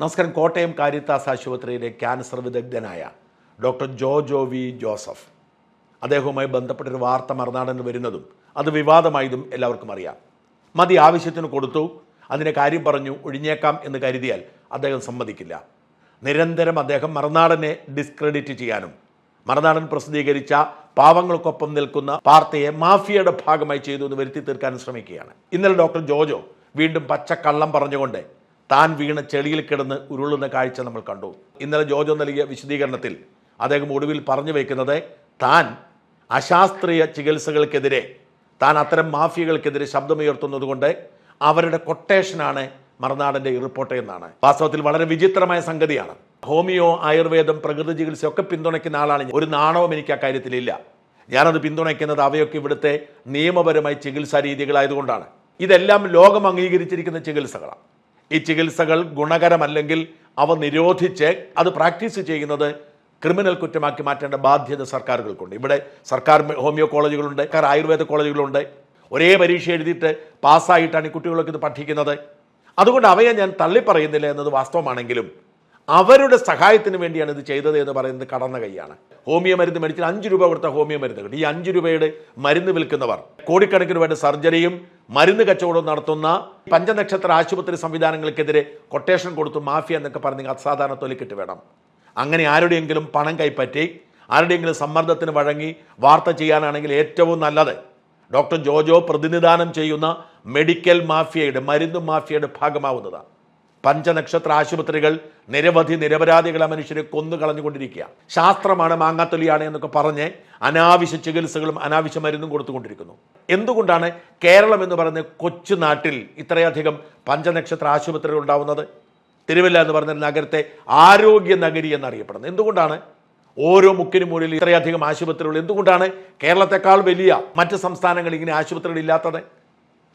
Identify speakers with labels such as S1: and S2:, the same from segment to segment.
S1: നമസ്കാരം. കോട്ടയം കാരിത്താസ് ആശുപത്രിയിലെ ക്യാൻസർ വിദഗ്ധനായ ഡോക്ടർ ജോജോ വി ജോസഫ്. അദ്ദേഹവുമായി ബന്ധപ്പെട്ടൊരു വാർത്ത മറുനാടന് വരുന്നതും അത് വിവാദമായതും എല്ലാവർക്കും അറിയാം. മതി ആവശ്യത്തിന് കൊടുത്തു. അതിനെ കാര്യം പറഞ്ഞു ഒഴിഞ്ഞേക്കാം എന്ന് കരുതിയാൽ അദ്ദേഹം സമ്മതിക്കില്ല. നിരന്തരം അദ്ദേഹം മറുനാടനെ ഡിസ്ക്രെഡിറ്റ് ചെയ്യാനും മറുനാടൻ പ്രസിദ്ധീകരിച്ച പാവങ്ങൾക്കൊപ്പം നിൽക്കുന്ന വാർത്തയെ മാഫിയയുടെ ഭാഗമായി ചെയ്തു എന്ന് വരുത്തി തീർക്കാനും ശ്രമിക്കുകയാണ്. ഇന്നലെ ഡോക്ടർ ജോജോ വീണ്ടും പച്ചക്കള്ളം പറഞ്ഞുകൊണ്ട് താൻ വീണ ചെളിയിൽ കിടന്ന് ഉരുളുന്ന കാഴ്ച നമ്മൾ കണ്ടു. ഇന്നലെ ജോജോ നൽകിയ വിശദീകരണത്തിൽ അദ്ദേഹം ഒടുവിൽ പറഞ്ഞു വയ്ക്കുന്നത് താൻ അശാസ്ത്രീയ ചികിത്സകൾക്കെതിരെ താൻ അത്തരം മാഫിയകൾക്കെതിരെ ശബ്ദമുയർത്തുന്നതുകൊണ്ട് അവരുടെ കൊട്ടേഷനാണ് മറുനാടന്റെ റിപ്പോർട്ട് എന്നാണ്. വാസ്തവത്തിൽ വളരെ വിചിത്രമായ സംഗതിയാണ്. ഹോമിയോ ആയുർവേദം പ്രകൃതി ചികിത്സയൊക്കെ പിന്തുണയ്ക്കുന്ന ആളാണ്. ഒരു നാണവും എനിക്ക് ആ കാര്യത്തിലില്ല. ഞാനത് പിന്തുണയ്ക്കുന്നത് അവയൊക്കെ ഇവിടുത്തെ നിയമപരമായ ചികിത്സാ രീതികളായതുകൊണ്ടാണ്. ഇതെല്ലാം ലോകം അംഗീകരിച്ചിരിക്കുന്ന ചികിത്സകളാണ്. ഈ ചികിത്സകൾ ഗുണകരമല്ലെങ്കിൽ അവ നിരോധിച്ച് അത് പ്രാക്ടീസ് ചെയ്യുന്നത് ക്രിമിനൽ കുറ്റമാക്കി മാറ്റേണ്ട ബാധ്യത സർക്കാരുകൾക്കുണ്ട്. ഇവിടെ സർക്കാർ ഹോമിയോ കോളേജുകളുണ്ട് സർക്കാർ ആയുർവേദ കോളേജുകളുണ്ട്. ഒരേ പരീക്ഷ എഴുതിയിട്ട് പാസ്സായിട്ടാണ് ഈ കുട്ടികളൊക്കെ ഇത് പഠിക്കുന്നത് അതുകൊണ്ട് അവയെ ഞാൻ തള്ളിപ്പറയുന്നില്ല എന്നത് വാസ്തവമാണെങ്കിലും അവരുടെ സഹായത്തിന് വേണ്ടിയാണ് ഇത് ചെയ്തത് എന്ന് പറയുന്നത് കടന്ന കൈയാണ്. ഹോമിയോ മരുന്ന് മേടിച്ചാൽ അഞ്ച് രൂപ കൊടുത്ത ഹോമിയോ മരുന്ന് കിട്ടും. ഈ അഞ്ച് രൂപയുടെ മരുന്ന് വിൽക്കുന്നവർ കോടിക്കണക്കിന് വേണ്ട സർജറിയും മരുന്ന് കച്ചവടവും നടത്തുന്ന പഞ്ചനക്ഷത്ര ആശുപത്രി സംവിധാനങ്ങൾക്കെതിരെ കൊട്ടേഷൻ കൊടുത്തു മാഫിയ എന്നൊക്കെ പറഞ്ഞ് അസാധാരണ തൊലിക്കിട്ട് വേണം. അങ്ങനെ ആരുടെയെങ്കിലും പണം കൈപ്പറ്റി ആരുടെയെങ്കിലും സമ്മർദ്ദത്തിന് വഴങ്ങി വാർത്ത ചെയ്യാനാണെങ്കിൽ ഏറ്റവും നല്ലത് ഡോക്ടർ ജോജോ പ്രതിനിധാനം ചെയ്യുന്ന മെഡിക്കൽ മാഫിയയുടെ മരുന്ന് മാഫിയയുടെ ഭാഗമാവുന്നതാണ്. പഞ്ചനക്ഷത്ര ആശുപത്രികൾ നിരവധി നിരപരാധികളെ മനുഷ്യരെ കൊന്നു കളഞ്ഞുകൊണ്ടിരിക്കുക. ശാസ്ത്രമാണ് മാങ്ങാത്തൊലിയാണ് എന്നൊക്കെ പറഞ്ഞ് അനാവശ്യ ചികിത്സകളും അനാവശ്യ മരുന്നും കൊടുത്തുകൊണ്ടിരിക്കുന്നു. എന്തുകൊണ്ടാണ് കേരളം എന്ന് പറയുന്ന കൊച്ചു നാട്ടിൽ ഇത്രയധികം പഞ്ചനക്ഷത്ര ആശുപത്രികൾ ഉണ്ടാവുന്നത്? തിരുവല്ല എന്ന് പറഞ്ഞ നഗരത്തെ ആരോഗ്യ നഗരി എന്നറിയപ്പെടുന്നത്. എന്തുകൊണ്ടാണ്? ഓരോ മുക്കിനും മൂലിൽ ഇത്രയധികം ആശുപത്രികൾ. എന്തുകൊണ്ടാണ്? കേരളത്തെക്കാൾ വലിയ മറ്റ് സംസ്ഥാനങ്ങൾ ഇങ്ങനെ ആശുപത്രികൾ ഇല്ലാത്തത്?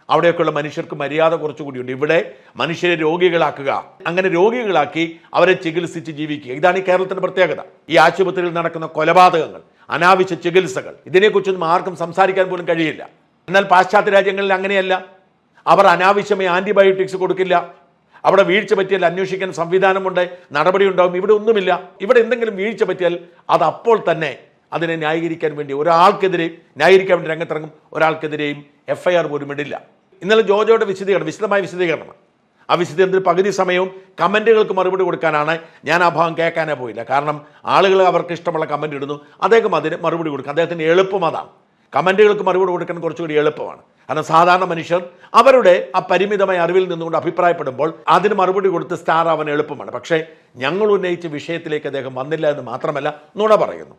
S1: അവിടെയൊക്കെയുള്ള മനുഷ്യർക്ക് മര്യാദ കുറച്ചുകൂടിയുണ്ട് ഇവിടെ മനുഷ്യരെ രോഗികളാക്കുക. അങ്ങനെ രോഗികളാക്കി അവരെ ചികിത്സിച്ച് ജീവിക്കുക. ഇതാണ് ഈ കേരളത്തിന്റെ പ്രത്യേകത. ഈ ആശുപത്രിയിൽ നടക്കുന്ന കൊലപാതകങ്ങൾ അനാവശ്യ ചികിത്സകൾ ഇതിനെക്കുറിച്ചൊന്നും ആർക്കും സംസാരിക്കാൻ പോലും കഴിയില്ല. എന്നാൽ പാശ്ചാത്യ രാജ്യങ്ങളിൽ അങ്ങനെയല്ല. അവർ അനാവശ്യമായി ആന്റിബയോട്ടിക്സ് കൊടുക്കില്ല. അവിടെ വീഴ്ച പറ്റിയാൽ അന്വേഷിക്കാൻ സംവിധാനമുണ്ട് നടപടി ഉണ്ടാവും ഇവിടെ ഒന്നുമില്ല. ഇവിടെ എന്തെങ്കിലും വീഴ്ച പറ്റിയാൽ അത് അപ്പോൾ തന്നെ അതിനെ ന്യായീകരിക്കാൻ വേണ്ടി ഒരാൾക്കെതിരെയും ന്യായീകരിക്കാൻ വേണ്ടി രംഗത്തിറങ്ങും. ഒരാൾക്കെതിരെയും എഫ് ഐ ആർ പോലും ഇടില്ല. ഇന്നലെ ജോജോയുടെ വിശദീകരണം വിശദമായ വിശദീകരണമാണ് ആ വിശദീകരണത്തിൽ പകുതി സമയവും കമന്റുകൾക്ക് മറുപടി കൊടുക്കാനാണ് ഞാൻ ആ ഭാഗം കേൾക്കാനേ പോയില്ല. കാരണം ആളുകൾ അവർക്ക് ഇഷ്ടമുള്ള കമന്റ് ഇടുന്നു അദ്ദേഹം അതിന് മറുപടി കൊടുക്കും. അദ്ദേഹത്തിന് എളുപ്പം അതാണ്. കമന്റുകൾക്ക് മറുപടി കൊടുക്കാൻ കുറച്ചുകൂടി എളുപ്പമാണ്. കാരണം സാധാരണ മനുഷ്യർ അവരുടെ ആ പരിമിതമായ അറിവിൽ നിന്നുകൊണ്ട് അഭിപ്രായപ്പെടുമ്പോൾ അതിന് മറുപടി കൊടുത്ത് സ്റ്റാർ ആവാൻ എളുപ്പമാണ്. പക്ഷേ ഞങ്ങൾ ഉന്നയിച്ച വിഷയത്തിലേക്ക് അദ്ദേഹം വന്നില്ല എന്ന് മാത്രമല്ല നുണ പറയുന്നു.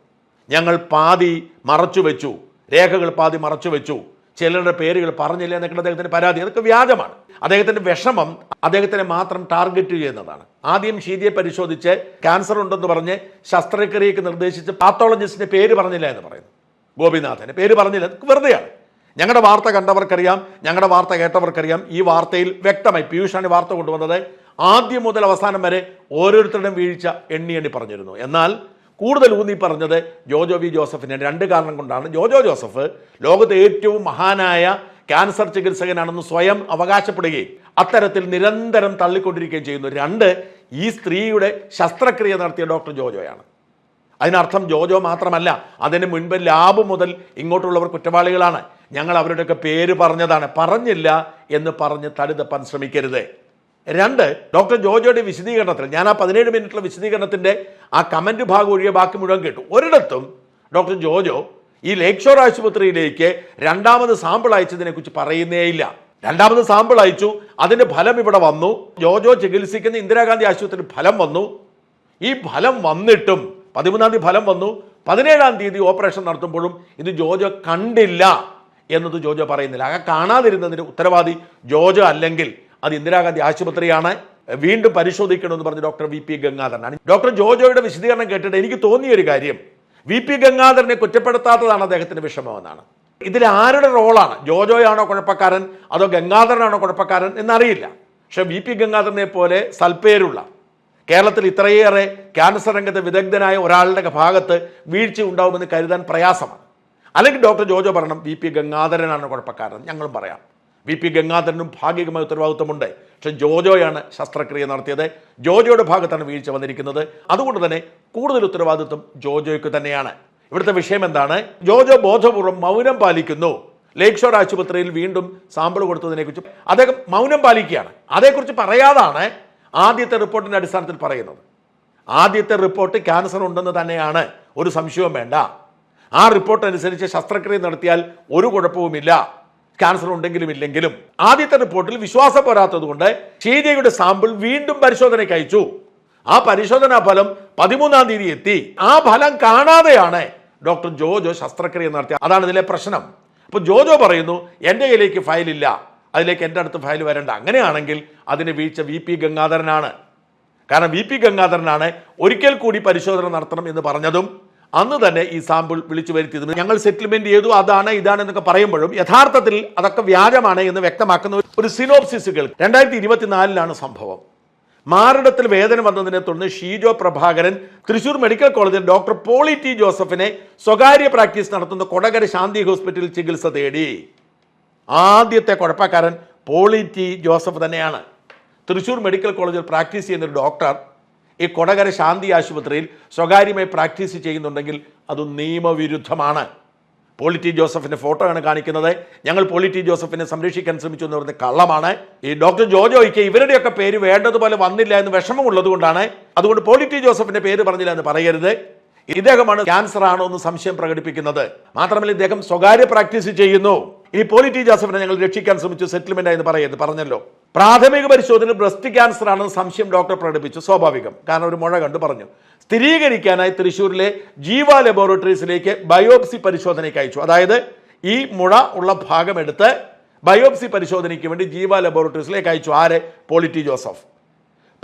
S1: ഞങ്ങൾ പാതി മറച്ചു വെച്ചു രേഖകൾ പാതി മറച്ചു വെച്ചു ചിലരുടെ പേരുകൾ പറഞ്ഞില്ല എന്നൊക്കെ അദ്ദേഹത്തിന്റെ പരാതി. അതൊക്കെ വ്യാജമാണ്. അദ്ദേഹത്തിന്റെ വിഷമം അദ്ദേഹത്തിനെ മാത്രം ടാർഗറ്റ് ചെയ്യുന്നതാണ്. ആദ്യം ശീതിയെ പരിശോധിച്ച് ക്യാൻസർ ഉണ്ടെന്ന് പറഞ്ഞ് ശസ്ത്രക്രിയക്ക് നിർദ്ദേശിച്ച് പാത്തോളജിസ്റ്റിന്റെ പേര് പറഞ്ഞില്ല എന്ന് പറയുന്നു. ഗോപിനാഥന് പേര് പറഞ്ഞില്ല. വെറുതെയാണ്. ഞങ്ങളുടെ വാർത്ത കണ്ടവർക്കറിയാം. ഞങ്ങളുടെ വാർത്ത കേട്ടവർക്കറിയാം. ഈ വാർത്തയിൽ വ്യക്തമായി പീയൂഷാണ് വാർത്ത കൊണ്ടുവന്നത് ആദ്യം മുതൽ അവസാനം വരെ ഓരോരുത്തരുടെയും വീഴ്ച എണ്ണി എണ്ണി പറഞ്ഞിരുന്നു. എന്നാൽ കൂടുതൽ ഊന്നി പറഞ്ഞത് ജോജോ വി ജോസഫിന്റെ രണ്ട് കാരണം കൊണ്ടാണ്. ജോജോ ജോസഫ് ലോകത്തെ ഏറ്റവും മഹാനായ ക്യാൻസർ ചികിത്സകനാണെന്ന് സ്വയം അവകാശപ്പെടുകയും അത്തരത്തിൽ നിരന്തരം തള്ളിക്കൊണ്ടിരിക്കുകയും ചെയ്യുന്നു. രണ്ട് ഈ സ്ത്രീയുടെ ശസ്ത്രക്രിയ നടത്തിയ ഡോക്ടർ ജോജോയാണ്. അതിനർത്ഥം ജോജോ മാത്രമല്ല അതിന് മുൻപ് ലാബ് മുതൽ ഇങ്ങോട്ടുള്ളവർ കുറ്റവാളികളാണ്. ഞങ്ങൾ അവരുടെയൊക്കെ പേര് പറഞ്ഞതാണ്. പറഞ്ഞില്ല എന്ന് പറഞ്ഞ് തടുതപ്പാൻ ശ്രമിക്കരുത്. രണ്ട് ഡോക്ടർ ജോജോയുടെ വിശദീകരണത്തിൽ ഞാൻ ആ പതിനേഴ് മിനിറ്റുള്ള വിശദീകരണത്തിന്റെ ആ കമന്റ് ഭാഗം ഒഴികെ ബാക്കി മുഴുവൻ കേട്ടു. ഒരിടത്തും ഡോക്ടർ ജോജോ ഈ ലേക്ക് ഷോർ ആശുപത്രിയിലേക്ക് രണ്ടാമത് സാമ്പിൾ അയച്ചതിനെ കുറിച്ച് പറയുന്നേയില്ല രണ്ടാമത് സാമ്പിൾ അയച്ചു അതിന്റെ ഫലം ഇവിടെ വന്നു. ജോജോ ചികിത്സിക്കുന്ന ഇന്ദിരാഗാന്ധി ആശുപത്രി ഫലം വന്നു. ഈ ഫലം വന്നിട്ടും പതിമൂന്നാം തീയതി ഫലം വന്നു. പതിനേഴാം തീയതി ഓപ്പറേഷൻ നടത്തുമ്പോഴും ഇത് ജോജോ കണ്ടില്ല എന്നത് ജോജോ പറയുന്നില്ല. ആ കാണാതിരുന്നതിന്റെ ഉത്തരവാദി ജോജോ അല്ലെങ്കിൽ അത് ഇന്ദിരാഗാന്ധി ആശുപത്രിയാണ്. വീണ്ടും പരിശോധിക്കണമെന്ന് പറഞ്ഞ് ഡോക്ടർ വി പി ഗംഗാധരനാണ് ഡോക്ടർ ജോജോയുടെ വിശദീകരണം കേട്ടിട്ട് എനിക്ക് തോന്നിയ ഒരു കാര്യം. വി പി ഗംഗാധരനെ കുറ്റപ്പെടുത്താത്തതാണ് അദ്ദേഹത്തിന്റെ വിഷമമെന്നാണ്. ഇതിൽ ആരുടെ റോളാണ്? ജോജോയാണോ കുഴപ്പക്കാരൻ? അതോ ഗംഗാധരനാണോ കുഴപ്പക്കാരൻ? എന്നറിയില്ല. പക്ഷെ വി പി ഗംഗാധരനെ പോലെ സൽപ്പേരുള്ള കേരളത്തിൽ ഇത്രയേറെ ക്യാൻസർ രംഗത്തെ വിദഗ്ധനായ ഒരാളുടെ ഭാഗത്ത് വീഴ്ച ഉണ്ടാവുമെന്ന് കരുതാൻ പ്രയാസമാണ്. അല്ലെങ്കിൽ ഡോക്ടർ ജോജോ പറയണം വി പി ഗംഗാധരനാണ് കുഴപ്പക്കാരൻ. ഞങ്ങളും പറയാം. വി പി ഗംഗാധരനും ഭാഗികമായ ഉത്തരവാദിത്വമുണ്ട്. പക്ഷെ ജോജോയാണ് ശസ്ത്രക്രിയ നടത്തിയത്. ജോജോയുടെ ഭാഗത്താണ് വീഴ്ച വന്നിരിക്കുന്നത്. അതുകൊണ്ട് തന്നെ കൂടുതൽ ഉത്തരവാദിത്വം ജോജോയ്ക്ക് തന്നെയാണ്. ഇവിടുത്തെ വിഷയം എന്താണ്? ജോജോ ബോധപൂർവം മൗനം പാലിക്കുന്നു. ലേക്ക് ഷോർ ആശുപത്രിയിൽ വീണ്ടും സാമ്പിൾ കൊടുത്തതിനെക്കുറിച്ച് അദ്ദേഹം മൗനം പാലിക്കുകയാണ്. അതേക്കുറിച്ച് പറയാതാണ് ആദ്യത്തെ റിപ്പോർട്ടിന്റെ അടിസ്ഥാനത്തിൽ പറയുന്നത്. ആദ്യത്തെ റിപ്പോർട്ട് ക്യാൻസർ ഉണ്ടെന്ന് തന്നെയാണ്. ഒരു സംശയവും വേണ്ട. ആ റിപ്പോർട്ട് അനുസരിച്ച് ശസ്ത്രക്രിയ നടത്തിയാൽ ഒരു കുഴപ്പവുമില്ല. ക്യാൻസർ ഉണ്ടെങ്കിലും ഇല്ലെങ്കിലും ആദ്യത്തെ റിപ്പോർട്ടിൽ വിശ്വാസം പോരാത്തതുകൊണ്ട് ഷീജയുടെ സാമ്പിൾ വീണ്ടും പരിശോധനയ്ക്ക് അയച്ചു. ആ പരിശോധനാ ഫലം പതിമൂന്നാം തീയതി എത്തി. ആ ഫലം കാണാതെയാണ് ഡോക്ടർ ജോജോ ശസ്ത്രക്രിയ നടത്തിയ അതാണ് ഇതിലെ പ്രശ്നം. അപ്പൊ ജോജോ പറയുന്നു എന്റെ കയ്യിലേക്ക് ഫയലില്ല അതിലേക്ക് എന്റെ അടുത്ത് ഫയൽ വരണ്ട. അങ്ങനെയാണെങ്കിൽ അതിന് വീഴ്ച വി പി ഗംഗാധരനാണ്. കാരണം വി പി ഗംഗാധരനാണ് ഒരിക്കൽ കൂടി പരിശോധന നടത്തണം എന്ന് പറഞ്ഞതും അന്ന് തന്നെ ഈ സാമ്പിൾ വിളിച്ചു വരുത്തിയത് ഞങ്ങൾ സെറ്റിൽമെന്റ് ചെയ്തു അതാണ് ഇതാണ് എന്നൊക്കെ പറയുമ്പോഴും യഥാർത്ഥത്തിൽ അതൊക്കെ വ്യാജമാണ് എന്ന് വ്യക്തമാക്കുന്ന ഒരു സിനോപ്സിസുകൾ. രണ്ടായിരത്തി ഇരുപത്തിനാലിലാണ് സംഭവം. മാറിടത്തിൽ വേദന വന്നതിനെ തുടർന്ന് ഷീജോ പ്രഭാകരൻ തൃശൂർ മെഡിക്കൽ കോളേജിൽ ഡോക്ടർ പോളി ടി ജോസഫിനെ സ്വകാര്യ പ്രാക്ടീസ് നടത്തുന്ന കൊടകര ശാന്തി ഹോസ്പിറ്റലിൽ ചികിത്സ തേടി. ആദ്യത്തെ കുഴപ്പക്കാരൻ പോളി ടി ജോസഫ് തന്നെയാണ്. തൃശൂർ മെഡിക്കൽ കോളേജിൽ പ്രാക്ടീസ് ചെയ്യുന്ന ഒരു ഡോക്ടർ ഈ കൊടകര ശാന്തി ആശുപത്രിയിൽ സ്വകാര്യമായി പ്രാക്ടീസ് ചെയ്യുന്നുണ്ടെങ്കിൽ അത് നിയമവിരുദ്ധമാണ്. പോളിറ്റി ജോസഫിന്റെ ഫോട്ടോയാണ് കാണിക്കുന്നത്. ഞങ്ങൾ പോളിറ്റി ജോസഫിനെ സംരക്ഷിക്കാൻ ശ്രമിച്ചു എന്ന് പറയുന്നത് കള്ളമാണ്. ഈ ഡോക്ടർ ജോജോയ്ക്ക് ഇവരുടെയൊക്കെ പേര് വേണ്ടതുപോലെ വന്നില്ല എന്ന് വിഷമമുള്ളത് കൊണ്ടാണ് അതുകൊണ്ട് പോളിറ്റി ജോസഫിന്റെ പേര് പറഞ്ഞില്ല എന്ന് പറയരുത്. ഇദ്ദേഹമാണ് ക്യാൻസർ ആണോ എന്ന് സംശയം പ്രകടിപ്പിക്കുന്നത്. മാത്രമല്ല ഇദ്ദേഹം സ്വകാര്യ പ്രാക്ടീസ് ചെയ്യുന്നു. ഈ പോളിറ്റി ജോസഫിനെ ഞങ്ങൾ രക്ഷിക്കാൻ ശ്രമിച്ചു സെറ്റിൽമെന്റ് എന്ന് പറയരുത്. പറഞ്ഞല്ലോ. പ്രാഥമിക പരിശോധന ബ്രസ്റ്റ് ക്യാൻസർ ആണെന്ന് സംശയം ഡോക്ടർ പ്രകടിപ്പിച്ചു. സ്വാഭാവികം. കാരണം ഒരു മുഴ കണ്ടു പറഞ്ഞു. സ്ഥിരീകരിക്കാനായി തൃശ്ശൂരിലെ ജീവ ലബോറട്ടറീസിലേക്ക് ബയോപ്സി പരിശോധനയ്ക്ക് അയച്ചു. അതായത് ഈ മുഴ ഉള്ള ഭാഗം എടുത്ത് ബയോപ്സി പരിശോധനയ്ക്ക് വേണ്ടി ജീവ ലബോറട്ടറീസിലേക്ക് അയച്ചു. ആര്? പോളിറ്റി ജോസഫ്.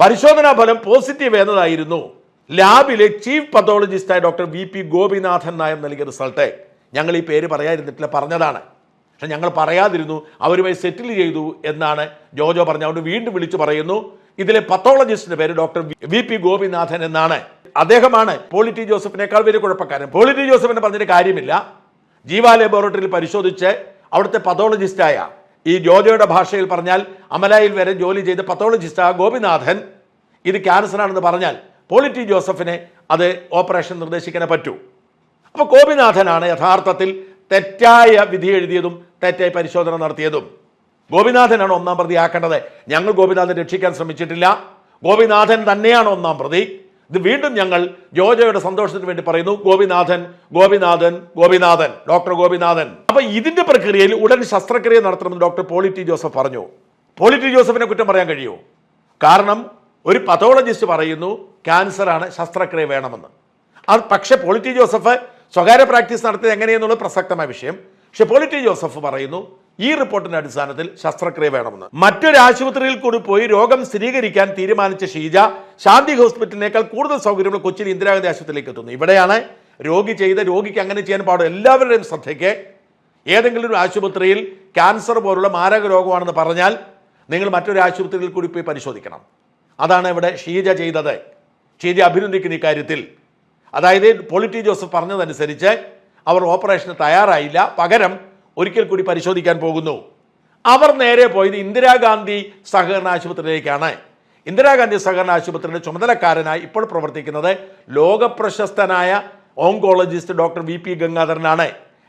S1: പരിശോധനാ ഫലം പോസിറ്റീവ് എന്നതായിരുന്നു ലാബിലെ chief പത്തോളജിസ്റ്റായ doctor V P Gopinathan Nair നൽകിയ റിസൾട്ട്. ഞങ്ങൾ ഈ പേര് പറയാതിരുന്നിട്ടില്ല പറഞ്ഞതാണ്. പക്ഷെ ഞങ്ങൾ പറയാതിരുന്നു അവരുമായി സെറ്റിൽ ചെയ്തു എന്നാണ് ജോജോ പറഞ്ഞു അതുകൊണ്ട് വീണ്ടും വിളിച്ചു പറയുന്നു ഇതിലെ പത്തോളജിസ്റ്റിന്റെ പേര് ഡോക്ടർ വി പി ഗോപിനാഥൻ എന്നാണ്. അദ്ദേഹമാണ് പോളിറ്റി ജോസഫിനേക്കാൾ വലിയ കുഴപ്പക്കാരൻ. പോളിറ്റി ജോസഫിനെ പറഞ്ഞിട്ട് കാര്യമില്ല. ജീവ ലബോറട്ടറിയിൽ പരിശോധിച്ച് അവിടുത്തെ പത്തോളജിസ്റ്റായ ഈ ജോജോയുടെ ഭാഷയിൽ പറഞ്ഞാൽ അമലായിൽ വരെ ജോലി ചെയ്ത പത്തോളജിസ്റ്റ് ഗോപിനാഥൻ ഇത് ക്യാൻസർ ആണെന്ന് പറഞ്ഞാൽ പോളിറ്റി ജോസഫിനെ അത് ഓപ്പറേഷൻ നിർദ്ദേശിക്കാനേ പറ്റൂ. അപ്പോൾ ഗോപിനാഥനാണ് യഥാർത്ഥത്തിൽ തെറ്റായ വിധി എഴുതിയതും തെറ്റായി പരിശോധന നടത്തിയതും. ഗോപിനാഥനാണ് ഒന്നാം പ്രതി ആക്കേണ്ടത്. ഞങ്ങൾ ഗോപിനാഥൻ രക്ഷിക്കാൻ ശ്രമിച്ചിട്ടില്ല. ഗോപിനാഥൻ തന്നെയാണ് ഒന്നാം പ്രതി. ഇത് വീണ്ടും ഞങ്ങൾ ജോജോയുടെ സന്തോഷത്തിന് വേണ്ടി പറയുന്നു ഗോപിനാഥൻ ഗോപിനാഥൻ ഗോപിനാഥൻ ഡോക്ടർ ഗോപിനാഥൻ. അപ്പൊ ഇതിന്റെ പ്രക്രിയയിൽ ഉടൻ ശസ്ത്രക്രിയ നടത്തണമെന്ന് ഡോക്ടർ പോളിറ്റി ജോസഫ് പറഞ്ഞു. പോളിറ്റി ജോസഫിനെ കുറ്റം പറയാൻ കഴിയുമോ കാരണം ഒരു പതോളജിസ്റ്റ് പറയുന്നു ക്യാൻസറാണ് ശസ്ത്രക്രിയ വേണമെന്ന്. അത് പക്ഷേ പോളിറ്റി ജോസഫ് സ്വകാര്യ പ്രാക്ടീസ് നടത്തിയത് എങ്ങനെയെന്നുള്ള പ്രസക്തമായ വിഷയം. പക്ഷെ പോളിറ്റി ജോസഫ് പറയുന്നു ഈ റിപ്പോർട്ടിന്റെ അടിസ്ഥാനത്തിൽ ശസ്ത്രക്രിയ വേണമെന്ന്. മറ്റൊരു ആശുപത്രിയിൽ കൂടി പോയി രോഗം സ്ഥിരീകരിക്കാൻ തീരുമാനിച്ച ഷീജ ശാന്തി ഹോസ്പിറ്റലിനേക്കാൾ കൂടുതൽ സൗകര്യങ്ങൾ കൊച്ചിയിൽ ഇന്ദിരാഗാന്ധി ആശുപത്രിയിലേക്ക് എത്തുന്നു. ഇവിടെയാണ് രോഗി ചെയ്ത രോഗിക്ക് അങ്ങനെ ചെയ്യാൻ പാടും. എല്ലാവരുടെയും ശ്രദ്ധയ്ക്ക് ഏതെങ്കിലും ഒരു ആശുപത്രിയിൽ ക്യാൻസർ പോലുള്ള മാരക രോഗമാണെന്ന് പറഞ്ഞാൽ നിങ്ങൾ മറ്റൊരു ആശുപത്രിയിൽ കൂടി പോയി പരിശോധിക്കണം. അതാണ് ഇവിടെ ഷീജ ചെയ്തത്. ഷീജ അഭിനന്ദിക്കുന്ന ഇക്കാര്യത്തിൽ അതായത് പൊളിറ്റി ജോസഫ് പറഞ്ഞതനുസരിച്ച് അവർ ഓപ്പറേഷന് തയ്യാറായില്ല. പകരം ഒരിക്കൽ കൂടി പരിശോധിക്കാൻ പോകുന്നു. അവർ നേരെ പോയത് ഇന്ദിരാഗാന്ധി സഹകരണ ആശുപത്രിയിലേക്കാണ് ഇന്ദിരാഗാന്ധി സഹകരണ ആശുപത്രിയുടെ ചുമതലക്കാരനായി ഇപ്പോൾ പ്രവർത്തിക്കുന്നത് ലോകപ്രശസ്തനായ ഓങ്കോളജിസ്റ്റ് ഡോക്ടർ വി പി ഗംഗാധരനാണ്.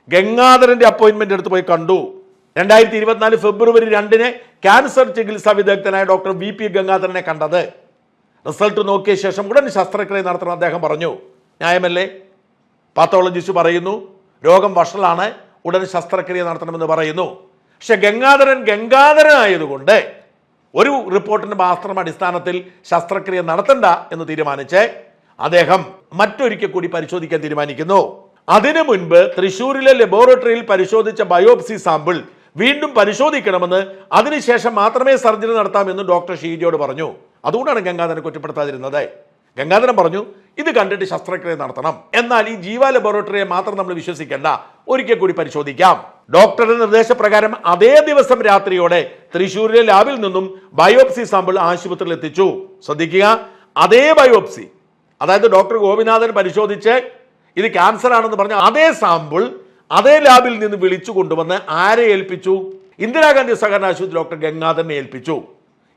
S1: ഗംഗാധരന്റെ അപ്പോയിന്റ്മെന്റ് എടുത്തു പോയി കണ്ടു. രണ്ടായിരത്തി ഇരുപത്തിനാല് ഫെബ്രുവരി രണ്ടിന് ക്യാൻസർ ചികിത്സാ വിദഗ്ധനായ ഡോക്ടർ വി പി ഗംഗാധരനെ കണ്ടത്. റിസൾട്ട് നോക്കിയ ശേഷം ഉടൻ ശസ്ത്രക്രിയ നടത്തണം അദ്ദേഹം പറഞ്ഞു. ന്യായമല്ലേ പാത്തോളജിസ്റ്റ് പറയുന്നു രോഗം വഷളാണ് ഉടൻ ശസ്ത്രക്രിയ നടത്തണമെന്ന് പറയുന്നു. പക്ഷെ ഗംഗാധരൻ ഗംഗാധരൻ ആയതുകൊണ്ട് ഒരു റിപ്പോർട്ടിന്റെ മാത്രം അടിസ്ഥാനത്തിൽ ശസ്ത്രക്രിയ നടത്തണ്ട എന്ന് തീരുമാനിച്ച് അദ്ദേഹം മറ്റൊരിക്കൽ കൂടി പരിശോധിക്കാൻ തീരുമാനിക്കുന്നു. അതിനു മുൻപ് തൃശൂരിലെ ലബോറട്ടറിയിൽ പരിശോധിച്ച ബയോപ്സി സാമ്പിൾ വീണ്ടും പരിശോധിക്കണമെന്ന് അതിനുശേഷം മാത്രമേ സർജറി നടത്താമെന്ന് ഡോക്ടർ ഷീജയോട് പറഞ്ഞു. അതുകൊണ്ടാണ് ഗംഗാധരനെ കുറ്റപ്പെടുത്താതിരുന്നത്. ഗംഗാധരൻ പറഞ്ഞു ഇത് കണ്ടിട്ട് ശസ്ത്രക്രിയ നടത്തണം. എന്നാൽ ഈ ജീവ ലബോറട്ടറിയെ മാത്രം നമ്മൾ വിശ്വസിക്കേണ്ട. ഒരിക്കൽ കൂടി പരിശോധിക്കാം. ഡോക്ടറുടെ നിർദ്ദേശപ്രകാരം അതേ ദിവസം രാത്രിയോടെ തൃശൂരിലെ ലാബിൽ നിന്നും ബയോപ്സി സാമ്പിൾ ആശുപത്രിയിൽ എത്തിച്ചു. ശ്രദ്ധിക്കുക അതേ ബയോപ്സി അതായത് ഡോക്ടർ ഗോപിനാഥൻ പരിശോധിച്ച് ഇത് ക്യാൻസർ ആണെന്ന് പറഞ്ഞ അതേ സാമ്പിൾ അതേ ലാബിൽ നിന്ന് വിളിച്ചു കൊണ്ടുവന്ന് ആരെ ഏൽപ്പിച്ചു? ഇന്ദിരാഗാന്ധി സഹകരണ ആശുപത്രി ഡോക്ടർ ഗംഗാധരനെ ഏൽപ്പിച്ചു.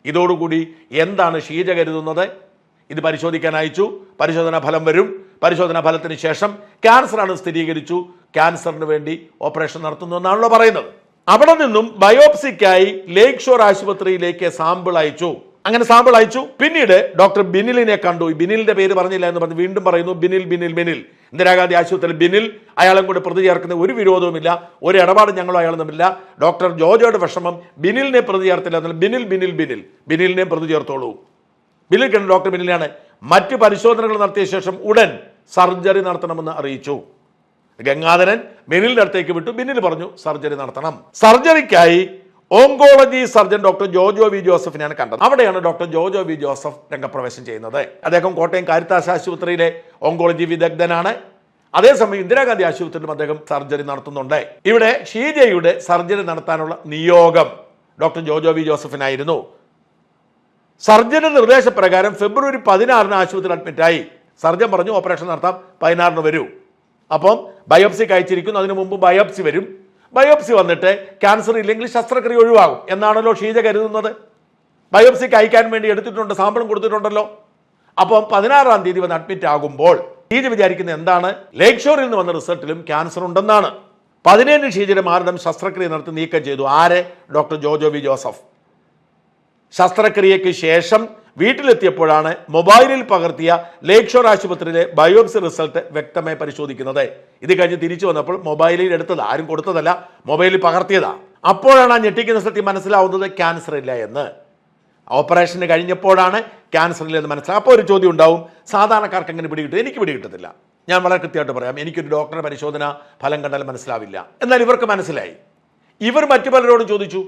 S1: ഇതോടുകൂടി എന്താണ് ഷീജ കരുതുന്നത്? ഇത് പരിശോധിക്കാൻ അയച്ചു. പരിശോധനാ ഫലം വരും. പരിശോധനാ ഫലത്തിന് ശേഷം ക്യാൻസറാണ് സ്ഥിരീകരിച്ചു. ക്യാൻസറിന് വേണ്ടി ഓപ്പറേഷൻ നടത്തുന്നു എന്നാണല്ലോ പറയുന്നത്. അവിടെ നിന്നും ബയോപ്സിക്കായി ലേക്ക് ഷോർ ആശുപത്രിയിലേക്ക് സാമ്പിൾ അയച്ചു. അങ്ങനെ സാമ്പിൾ അയച്ചു. പിന്നീട് ഡോക്ടർ ബിനിലിനെ കണ്ടു. ബിനിലിന്റെ പേര് പറഞ്ഞില്ല എന്ന് പറഞ്ഞ് വീണ്ടും പറയുന്നു ബിനിൽ ബിനിൽ ബിനിൽ. ഇന്ദിരാഗാന്ധി ആശുപത്രിയിൽ ബിനിൽ അയാളും കൂടെ പ്രതി ചേർക്കുന്ന ഒരു വിരോധവുമില്ല ഒരു ഇടപാട് ഞങ്ങളും അയാളും തമ്മില്ല ഡോക്ടർ ജോജോയുടെ വിഷമം ബിനിലിനെ പ്രതി ചേർത്തില്ല എന്നാൽ ബിനിൽ ബിനിൽ ബിനിൽ. ബിനിലിനെ പ്രതി ചേർത്തോളൂ. കണ്ട ഡോക്ടർ ബിനിലാണ് മറ്റ് പരിശോധനകൾ നടത്തിയ ശേഷം ഉടൻ സർജറി നടത്തണമെന്ന് അറിയിച്ചു. ഗംഗാധരൻ ബിനിലിന്റെ അടുത്തേക്ക് വിട്ടു. ബിന്നിൽ പറഞ്ഞു സർജറി നടത്തണം. സർജറിക്കായി oncology surgeon doctor Jojo V ജോസഫിനെയാണ് കണ്ടത്. അവിടെയാണ് ഡോക്ടർ ജോജോ വി ജോസഫ് രംഗപ്രവേശം ചെയ്യുന്നത്. അദ്ദേഹം കോട്ടയം കാരിത്താസ് ആശുപത്രിയിലെ ഓങ്കോളജി വിദഗ്ധനാണ്. അതേസമയം ഇന്ദിരാഗാന്ധി ആശുപത്രിയിലും അദ്ദേഹം സർജറി നടത്തുന്നുണ്ട്. ഇവിടെ ഷീജയുടെ സർജറി നടത്താനുള്ള നിയോഗം ഡോക്ടർ ജോജോ വി ജോസഫിനായിരുന്നു. സർജന്റെ നിർദ്ദേശപ്രകാരം ഫെബ്രുവരി പതിനാറിന് ആശുപത്രിയിൽ അഡ്മിറ്റായി സർജൻ പറഞ്ഞു ഓപ്പറേഷൻ നടത്താം പതിനാറിന് വരൂ. അപ്പം ബയോപ്സി അയച്ചിരിക്കുന്നു അതിനു മുമ്പ് ബയോപ്സി വരും. ബയോപ്സി വന്നിട്ട് ക്യാൻസർ ഇല്ലെങ്കിൽ ശസ്ത്രക്രിയ ഒഴിവാകും. എന്നാണല്ലോ ഷീജ കരുതുന്നത്. ബയോപ്സി അയക്കാൻ വേണ്ടി എടുത്തിട്ടുണ്ട് സാമ്പിളും കൊടുത്തിട്ടുണ്ടല്ലോ. അപ്പം പതിനാറാം തീയതി വന്ന് അഡ്മിറ്റ് ആകുമ്പോൾ ഷീജ വിചാരിക്കുന്ന എന്താണ്? ലേക്ക് ഷോറിൽ നിന്ന് വന്ന റിസൾട്ടിലും ക്യാൻസർ ഉണ്ടെന്നാണ്. പതിനേഴ് ഷീജയുടെ മാരടം ശസ്ത്രക്രിയ നടത്തി നീക്കം ചെയ്തു. ആരെ? Doctor Jojo V Joseph. ശസ്ത്രക്രിയയ്ക്ക് ശേഷം വീട്ടിലെത്തിയപ്പോഴാണ് മൊബൈലിൽ പകർത്തിയ ലേക് ഷോർ ആശുപത്രിയിലെ ബയോപ്സി റിസൾട്ട് വ്യക്തമായി പരിശോധിക്കുന്നത്. ഇത് കഴിഞ്ഞ് തിരിച്ചു വന്നപ്പോൾ മൊബൈലിൽ എടുത്തത് ആരും കൊടുത്തതല്ല മൊബൈലിൽ പകർത്തിയതാ. അപ്പോഴാണ് ആ ഞെട്ടിക്കുന്ന സത്യം മനസ്സിലാവുന്നത് ക്യാൻസർ ഇല്ല എന്ന്. ഓപ്പറേഷന് കഴിഞ്ഞപ്പോഴാണ് ക്യാൻസർ ഇല്ലെന്ന് മനസ്സിലാവും അപ്പോൾ ഒരു ചോദ്യം ഉണ്ടാവും സാധാരണക്കാർക്ക് എങ്ങനെ പിടികിട്ടും? എനിക്ക് പിടികിട്ടത്തില്ല. ഞാൻ വളരെ കൃത്യമായിട്ട് പറയാം എനിക്കൊരു ഡോക്ടറുടെ പരിശോധന ഫലം കണ്ടാൽ മനസ്സിലാവില്ല. എന്നാൽ ഇവർക്ക് മനസ്സിലായി. ഇവർ മറ്റു പലരോടും ചോദിച്ചു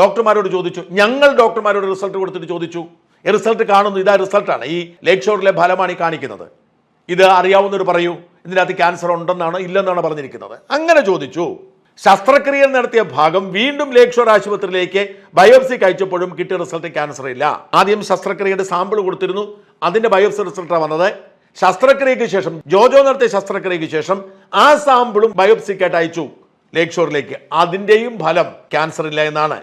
S1: ഡോക്ടർമാരോട് ചോദിച്ചു ഞങ്ങൾ ഡോക്ടർമാരോട് റിസൾട്ട് കൊടുത്തിട്ട് ചോദിച്ചു. റിസൾട്ട് കാണുന്നു ഇതാ റിസൾട്ടാണ്. ഈ ലേക്ക് ഷോറിലെ ഫലമാണ് ഈ കാണിക്കുന്നത്. ഇത് അറിയാവുന്നവർ പറയൂ ഇതിനകത്ത് ക്യാൻസർ ഉണ്ടെന്നാണ് ഇല്ലെന്നാണ് പറഞ്ഞിരിക്കുന്നത്. അങ്ങനെ ചോദിച്ചു. ശസ്ത്രക്രിയ നടത്തിയ ഭാഗം വീണ്ടും ലേക്ക് ഷോർ ആശുപത്രിയിലേക്ക് ബയോപ്സി അയച്ചപ്പോഴും കിട്ടിയ റിസൾട്ട് ക്യാൻസർ ഇല്ല. ആദ്യം ശസ്ത്രക്രിയയുടെ സാമ്പിൾ കൊടുത്തിരുന്നു. അതിന്റെ ബയോപ്സി റിസൾട്ടാണ് വന്നത്. ശസ്ത്രക്രിയയ്ക്ക് ശേഷം ജോജോ നടത്തിയ ശസ്ത്രക്രിയയ്ക്ക് ശേഷം ആ സാമ്പിളും ബയോപ്സിക്കായിട്ട് അയച്ചു ലേക്ക് ഷോറിലേക്ക്. അതിന്റെയും ഫലം ക്യാൻസർ ഇല്ല എന്നാണ്.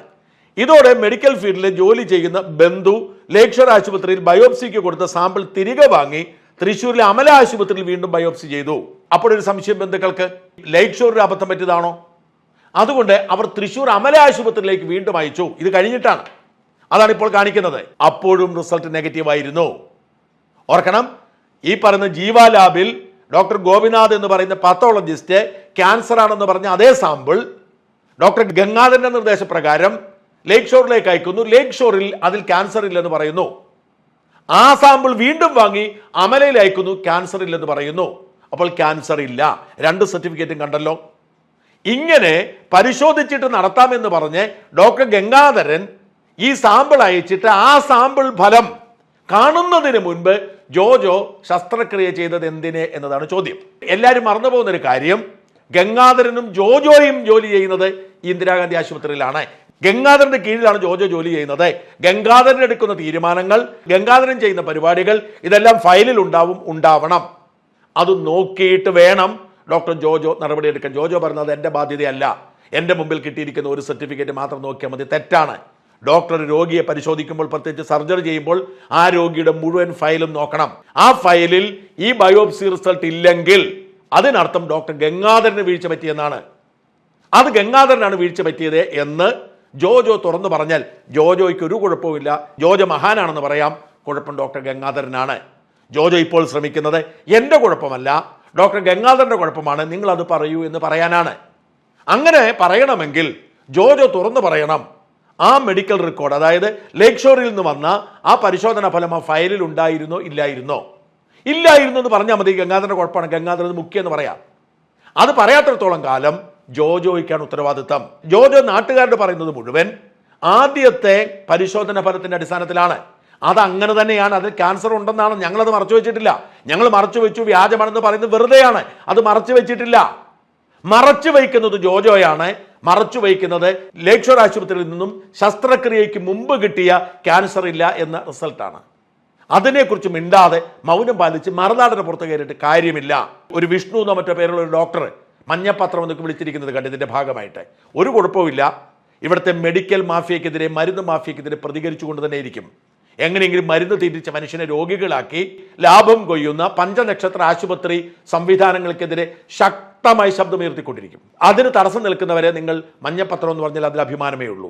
S1: ഇതോടെ മെഡിക്കൽ ഫീൽഡിൽ ജോലി ചെയ്യുന്ന ബന്ധു ലേക്ഷർ ആശുപത്രിയിൽ ബയോപ്സിക്ക് കൊടുത്ത സാമ്പിൾ തിരികെ വാങ്ങി തൃശ്ശൂരിലെ അമല ആശുപത്രിയിൽ വീണ്ടും ബയോപ്സി ചെയ്തു. അപ്പോഴൊരു സംശയം ബന്ധുക്കൾക്ക്. ലേക്ഷോറിൽ അബദ്ധം പറ്റിയതാണോ? അതുകൊണ്ട് അവർ തൃശ്ശൂർ അമല ആശുപത്രിയിലേക്ക് വീണ്ടും അയച്ചു. ഇത് കഴിഞ്ഞിട്ടാണ്. അതാണ് ഇപ്പോൾ കാണിക്കുന്നത്. അപ്പോഴും റിസൾട്ട് നെഗറ്റീവ് ആയിരുന്നു ഓർക്കണം ഈ പറയുന്ന ജീവ ലാബിൽ ഡോക്ടർ ഗോപിനാഥ് എന്ന് പറയുന്ന പത്തോളജിസ്റ്റ് ക്യാൻസർ ആണെന്ന് പറഞ്ഞ അതേ സാമ്പിൾ ഡോക്ടർ ഗംഗാധരന്റെ നിർദ്ദേശപ്രകാരം ലേക്ക് ഷോറിലേക്ക് അയക്കുന്നു. ലേക്ക് ഷോറിൽ അതിൽ ക്യാൻസർ ഇല്ലെന്ന് പറയുന്നു. ആ സാമ്പിൾ വീണ്ടും വാങ്ങി അമലയിൽ അയക്കുന്നു. ക്യാൻസർ ഇല്ലെന്ന് പറയുന്നു. അപ്പോൾ ക്യാൻസർ ഇല്ല. രണ്ട് സർട്ടിഫിക്കറ്റും കണ്ടല്ലോ. ഇങ്ങനെ പരിശോധിച്ചിട്ട് നടത്താമെന്ന് പറഞ്ഞ് ഡോക്ടർ ഗംഗാധരൻ ഈ സാമ്പിൾ അയച്ചിട്ട് ആ സാമ്പിൾ ഫലം കാണുന്നതിന് മുൻപ് ജോജോ ശസ്ത്രക്രിയ ചെയ്തത് എന്തിന് എന്നതാണ് ചോദ്യം. എല്ലാവരും മറന്നുപോകുന്ന ഒരു കാര്യം ഗംഗാധരനും ജോജോയും ജോലി ചെയ്യുന്നത് ഇന്ദിരാഗാന്ധി ആശുപത്രിയിലാണ്. ഗംഗാധരന്റെ കീഴിലാണ് ജോജോ ജോലി ചെയ്യുന്നത്. ഗംഗാധരൻ എടുക്കുന്ന തീരുമാനങ്ങൾ ഗംഗാധരൻ ചെയ്യുന്ന പരിപാടികൾ ഇതെല്ലാം ഫയലിൽ ഉണ്ടാവും ഉണ്ടാവണം. അത് നോക്കിയിട്ട് വേണം ഡോക്ടർ ജോജോ നടപടിയെടുക്കാൻ ജോജോ പറഞ്ഞത് എന്റെ ബാധ്യതയല്ല. എന്റെ മുമ്പിൽ കിട്ടിയിരിക്കുന്ന ഒരു സർട്ടിഫിക്കറ്റ് മാത്രം നോക്കിയാൽ മതി. തെറ്റാണ്. ഡോക്ടർ രോഗിയെ പരിശോധിക്കുമ്പോൾ പ്രത്യേകിച്ച് സർജറി ചെയ്യുമ്പോൾ ആ രോഗിയുടെ മുഴുവൻ ഫയലും നോക്കണം. ആ ഫയലിൽ ഈ ബയോപ്സി റിസൾട്ട് ഇല്ലെങ്കിൽ അതിനർത്ഥം ഡോക്ടർ ഗംഗാധരന് വീഴ്ച പറ്റിയെന്നാണ്. അത് ഗംഗാധരനാണ് വീഴ്ച പറ്റിയത് എന്ന് ജോജോ തുറന്നു പറഞ്ഞാൽ ജോജോയ്ക്ക് ഒരു കുഴപ്പവുമില്ല. ജോജോ മഹാനാണെന്ന് പറയാം. കുഴപ്പം ഡോക്ടർ ഗംഗാധരനാണ്. ജോജോ ഇപ്പോൾ ശ്രമിക്കുന്നത് എന്റെ കുഴപ്പമല്ല. ഡോക്ടർ ഗംഗാധരന്റെ കുഴപ്പമാണ്. നിങ്ങളത് പറയൂ എന്ന് പറയാനാണ്. അങ്ങനെ പറയണമെങ്കിൽ ജോജോ തുറന്നു പറയണം. ആ മെഡിക്കൽ റെക്കോർഡ് അതായത് ലേക്ക് ഷോറിൽ നിന്ന് വന്ന ആ പരിശോധന ഫലം ആ ഫയലിൽ ഉണ്ടായിരുന്നോ ഇല്ലായിരുന്നോ? ഇല്ലായിരുന്നു എന്ന് പറഞ്ഞാൽ മതി. ഗംഗാധരന്റെ കുഴപ്പമാണ്. ഗംഗാധരൻ മുഖ്യെന്ന് പറയാം. അത് പറയാത്തിടത്തോളം കാലം ജോജോയ്ക്കാണ് ഉത്തരവാദിത്തം. ജോജോ നാട്ടുകാരോട് പറയുന്നത് മുഴുവൻ ആദ്യത്തെ പരിശോധന ഫലത്തിന്റെ അടിസ്ഥാനത്തിലാണ്. അത് അങ്ങനെ തന്നെയാണ്. അതിൽ ക്യാൻസർ ഉണ്ടെന്നാണ് ഞങ്ങളത് മറച്ചു വെച്ചിട്ടില്ല. ഞങ്ങൾ മറച്ചു വെച്ചു വ്യാജമാണെന്ന് പറയുന്നത് വെറുതെയാണ്. അത് മറച്ചു വെച്ചിട്ടില്ല. മറച്ചു വയ്ക്കുന്നത് ജോജോയാണ്. മറച്ചു വയ്ക്കുന്നത് ലേക്ഷോർ ആശുപത്രിയിൽ നിന്നും ശസ്ത്രക്രിയയ്ക്ക് മുമ്പ് കിട്ടിയ ക്യാൻസർ ഇല്ല എന്ന റിസൾട്ടാണ്. അതിനെക്കുറിച്ച് മിണ്ടാതെ മൗനം പാലിച്ച് മറുനാടിന് പുറത്ത് കയറിയിട്ട് കാര്യമില്ല. ഒരു വിഷ്ണു എന്നോ മറ്റോ പേരുള്ള ഒരു ഡോക്ടർ മഞ്ഞപ്പത്രം എന്നൊക്കെ വിളിച്ചിരിക്കുന്നത് കണ്ട് ഇതിന്റെ ഭാഗമായിട്ട്. ഒരു കുഴപ്പമില്ല ഇവിടുത്തെ മെഡിക്കൽ മാഫിയക്കെതിരെ മരുന്ന് മാഫിയക്കെതിരെ പ്രതികരിച്ചുകൊണ്ട് തന്നെ ഇരിക്കും. എങ്ങനെയെങ്കിലും മരുന്ന് തീറ്റിച്ച മനുഷ്യനെ രോഗികളാക്കി ലാഭം കൊയ്യുന്ന പഞ്ചനക്ഷത്ര ആശുപത്രി സംവിധാനങ്ങൾക്കെതിരെ ശക്തമായി ശബ്ദമുയർത്തിക്കൊണ്ടിരിക്കും. അതിന് തടസ്സം നിൽക്കുന്നവരെ നിങ്ങൾ മഞ്ഞപ്പത്രം എന്ന് പറഞ്ഞാൽ അതിൽ അഭിമാനമേ ഉള്ളൂ.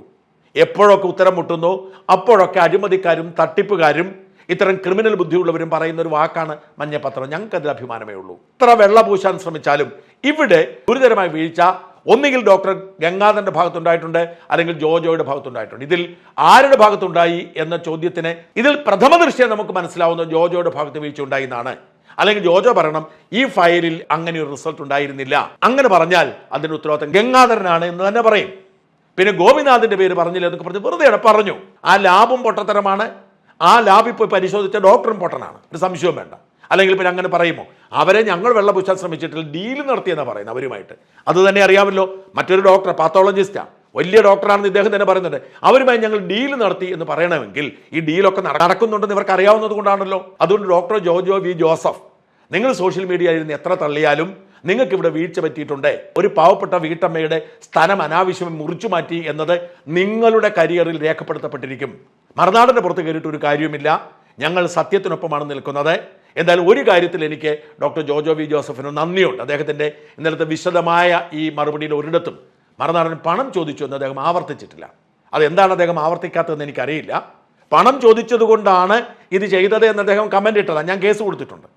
S1: എപ്പോഴൊക്കെ ഉത്തരം മുട്ടുന്നു അപ്പോഴൊക്കെ അഴിമതിക്കാരും തട്ടിപ്പുകാരും ഇത്തരം ക്രിമിനൽ ബുദ്ധിയുള്ളവരും പറയുന്ന ഒരു വാക്കാണ് മഞ്ഞപ്പത്രം ഞങ്ങൾക്ക് അതിൽ അഭിമാനമേ ഉള്ളൂ. ഇത്ര വെള്ള പൂശാൻ ശ്രമിച്ചാലും ഇവിടെ ഗുരുതരമായ വീഴ്ച. ഒന്നുകിൽ ഡോക്ടർ ഗംഗാധരന്റെ ഭാഗത്തുണ്ടായിട്ടുണ്ട് അല്ലെങ്കിൽ ജോജോയുടെ ഭാഗത്തുണ്ടായിട്ടുണ്ട്. ഇതിൽ ആരുടെ ഭാഗത്തുണ്ടായി എന്ന ചോദ്യത്തിന് ഇതിൽ പ്രഥമ ദൃശ്യം നമുക്ക് മനസ്സിലാവുന്ന ജോജോയുടെ ഭാഗത്ത് വീഴ്ച ഉണ്ടായി എന്നാണ്. അല്ലെങ്കിൽ ജോജോ പറയണം ഈ ഫയലിൽ അങ്ങനെ ഒരു റിസൾട്ട് ഉണ്ടായിരുന്നില്ല. അങ്ങനെ പറഞ്ഞാൽ അതിന്റെ ഉത്തരവാദിത്തം ഗംഗാധരനാണ് എന്ന് തന്നെ പറയും. പിന്നെ ഗോപിനാഥിന്റെ പേര് പറഞ്ഞില്ല എന്നൊക്കെ പറഞ്ഞ് വെറുതെയാണ് പറഞ്ഞു. ആ ലാബും പൊട്ടത്തരമാണ്. ആ ലാബിൽ പോയി പരിശോധിച്ച ഡോക്ടറും പൊട്ടനാണ്. ഒരു സംശയവും വേണ്ട. അല്ലെങ്കിൽ പിന്നെ അങ്ങനെ പറയുമോ? അവരെ ഞങ്ങൾ വെള്ളം പൂശാൻ ശ്രമിച്ചിട്ടില്ല ഡീൽ നടത്തിയെന്നാണ് പറയുന്നത് അവരുമായിട്ട്. അത് തന്നെ അറിയാമല്ലോ. മറ്റൊരു ഡോക്ടർ പാത്തോളജിസ്റ്റാണ് വലിയ ഡോക്ടറാണെന്ന് ഇദ്ദേഹം തന്നെ പറയുന്നുണ്ട്. അവരുമായി ഞങ്ങൾ ഡീൽ നടത്തി എന്ന് പറയണമെങ്കിൽ ഈ ഡീലൊക്കെ നട- നടക്കുന്നുണ്ടെന്ന് ഇവർക്ക് അറിയാവുന്നത് കൊണ്ടാണല്ലോ. അതുകൊണ്ട് ഡോക്ടർ ജോജോ വി. ജോസഫ് നിങ്ങൾ സോഷ്യൽ മീഡിയയിൽ നിന്ന് എത്ര തള്ളിയാലും നിങ്ങൾക്ക് ഇവിടെ വീഴ്ച പറ്റിയിട്ടുണ്ട്. ഒരു പാവപ്പെട്ട വീട്ടമ്മയുടെ സ്ഥലം അനാവശ്യം മുറിച്ചു മാറ്റി എന്നത് നിങ്ങളുടെ കരിയറിൽ രേഖപ്പെടുത്തപ്പെട്ടിരിക്കും. മറുനാടിന്റെ പുറത്ത് കയറിയിട്ട് ഒരു കാര്യവുമില്ല. ഞങ്ങൾ സത്യത്തിനൊപ്പമാണ് നിൽക്കുന്നത്. എന്തായാലും ഒരു കാര്യത്തിൽ എനിക്ക് ഡോക്ടർ ജോജോ വി ജോസഫിന് നന്ദിയുണ്ട്. അദ്ദേഹത്തിന്റെ ഇന്നലത്തെ വിശദമായ ഈ മറുപടിയിൽ ഒരിടത്തും മറുനാടൻ പണം ചോദിച്ചു എന്ന് അദ്ദേഹം ആവർത്തിച്ചിട്ടില്ല. അതെന്താണ് അദ്ദേഹം ആവർത്തിക്കാത്തതെന്ന് എനിക്കറിയില്ല. പണം ചോദിച്ചതുകൊണ്ടാണ് ഇത് ചെയ്തത് എന്ന് അദ്ദേഹം കമന്റ് ഇട്ടതാണ് ഞാൻ കേസ് കൊടുത്തിട്ടുണ്ട്.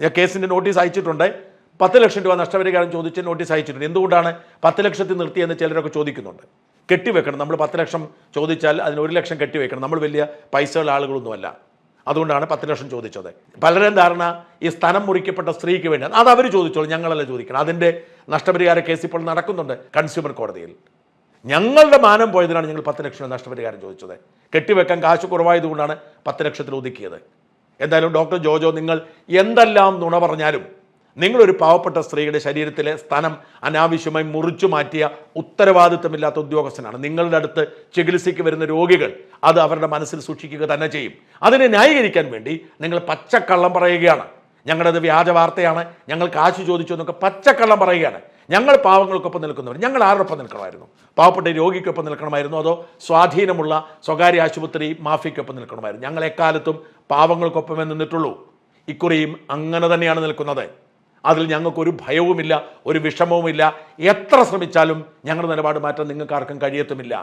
S1: ഞാൻ കേസിന്റെ നോട്ടീസ് അയച്ചിട്ടുണ്ട്. പത്ത് ലക്ഷം രൂപ നഷ്ടപരിഹാരം ചോദിച്ച് നോട്ടീസ് അയച്ചിട്ടുണ്ട്. എന്തുകൊണ്ടാണ് പത്ത് ലക്ഷത്തിൽ നിർത്തിയെന്ന് ചിലരൊക്കെ ചോദിക്കുന്നുണ്ട്. കെട്ടിവെക്കണം. നമ്മൾ പത്ത് ലക്ഷം ചോദിച്ചാൽ അതിന് ഒരു ലക്ഷം കെട്ടിവെക്കണം. നമ്മൾ വലിയ പൈസയുള്ള ആളുകളൊന്നുമല്ല. അതുകൊണ്ടാണ് പത്ത് ലക്ഷം ചോദിച്ചത്. പലരും ധാരണ ഈ സ്ഥലം മുറിക്കപ്പെട്ട സ്ത്രീക്ക് വേണ്ടി. അത് അവർ ചോദിച്ചോളൂ ഞങ്ങളല്ല ചോദിക്കണം. അതിന്റെ നഷ്ടപരിഹാര കേസ് ഇപ്പോൾ നടക്കുന്നുണ്ട് കൺസ്യൂമർ കോടതിയിൽ. ഞങ്ങളുടെ മാനം പോയതിനാണ് ഞങ്ങൾ പത്ത് ലക്ഷം നഷ്ടപരിഹാരം ചോദിച്ചത്. കെട്ടിവെക്കാൻ കാശ് കുറവായതുകൊണ്ടാണ് പത്ത് ലക്ഷത്തിൽ ഒതുക്കിയത്. എന്തായാലും ഡോക്ടർ ജോജോ നിങ്ങൾ എന്തെല്ലാം നുണ പറഞ്ഞാലും നിങ്ങളൊരു പാവപ്പെട്ട സ്ത്രീയുടെ ശരീരത്തിലെ സ്ഥലം അനാവശ്യമായി മുറിച്ചു മാറ്റിയ ഉത്തരവാദിത്തമില്ലാത്ത ഉദ്യോഗസ്ഥനാണ്. നിങ്ങളുടെ അടുത്ത് ചികിത്സയ്ക്ക് വരുന്ന രോഗികൾ അത് അവരുടെ മനസ്സിൽ സൂക്ഷിക്കുക തന്നെ ചെയ്യും. അതിനെ ന്യായീകരിക്കാൻ വേണ്ടി നിങ്ങൾ പച്ചക്കള്ളം പറയുകയാണ്. ഞങ്ങളുടെ വ്യാജ വാർത്തയാണ്. ഞങ്ങൾ കാശ് ചോദിച്ചു എന്നൊക്കെ പച്ചക്കള്ളം പറയുകയാണ്. ഞങ്ങൾ പാവങ്ങൾക്കൊപ്പം നിൽക്കുന്നവർ ഞങ്ങൾ ആരോടൊപ്പം നിൽക്കണമായിരുന്നു? പാവപ്പെട്ട രോഗിക്കൊപ്പം നിൽക്കണമായിരുന്നു അതോ സ്വാധീനമുള്ള സ്വകാര്യ ആശുപത്രി മാഫിക്കൊപ്പം നിൽക്കണമായിരുന്നു? ഞങ്ങൾ എക്കാലത്തും പാവങ്ങൾക്കൊപ്പമേ നിന്നിട്ടുള്ളൂ. ഇക്കുറിയും അങ്ങനെ തന്നെയാണ് നിൽക്കുന്നത്. അതിൽ ഞങ്ങൾക്കൊരു ഭയവുമില്ല ഒരു വിഷമവുമില്ല. എത്ര ശ്രമിച്ചാലും ഞങ്ങളുടെ നിലപാട് മാറ്റാൻ നിങ്ങൾക്ക് ആർക്കും കഴിയത്തുമില്ല.